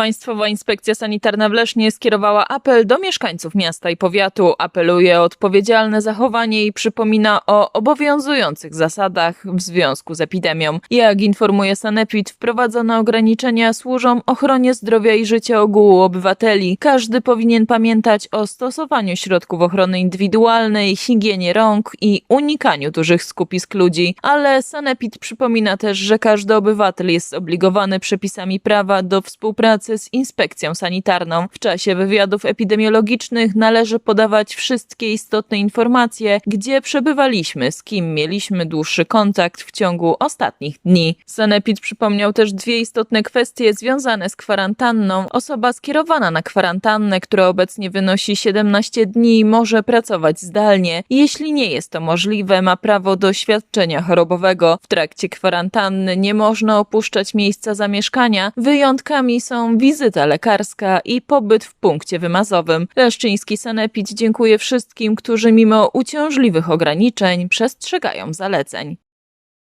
Państwowa Inspekcja Sanitarna w Lesznie skierowała apel do mieszkańców miasta i powiatu. Apeluje o odpowiedzialne zachowanie i przypomina o obowiązujących zasadach w związku z epidemią. Jak informuje Sanepid, wprowadzone ograniczenia służą ochronie zdrowia i życia ogółu obywateli. Każdy powinien pamiętać o stosowaniu środków ochrony indywidualnej, higienie rąk i unikaniu dużych skupisk ludzi. Ale Sanepid przypomina też, że każdy obywatel jest zobligowany przepisami prawa do współpracy z inspekcją sanitarną. W czasie wywiadów epidemiologicznych należy podawać wszystkie istotne informacje, gdzie przebywaliśmy, z kim mieliśmy dłuższy kontakt w ciągu ostatnich dni. Sanepid przypomniał też dwie istotne kwestie związane z kwarantanną. Osoba skierowana na kwarantannę, która obecnie wynosi 17 dni, może pracować zdalnie. Jeśli nie jest to możliwe, ma prawo do świadczenia chorobowego. W trakcie kwarantanny nie można opuszczać miejsca zamieszkania. Wyjątkami są wizyta lekarska i pobyt w punkcie wymazowym. Leszczyński Sanepid dziękuję wszystkim, którzy mimo uciążliwych ograniczeń przestrzegają zaleceń.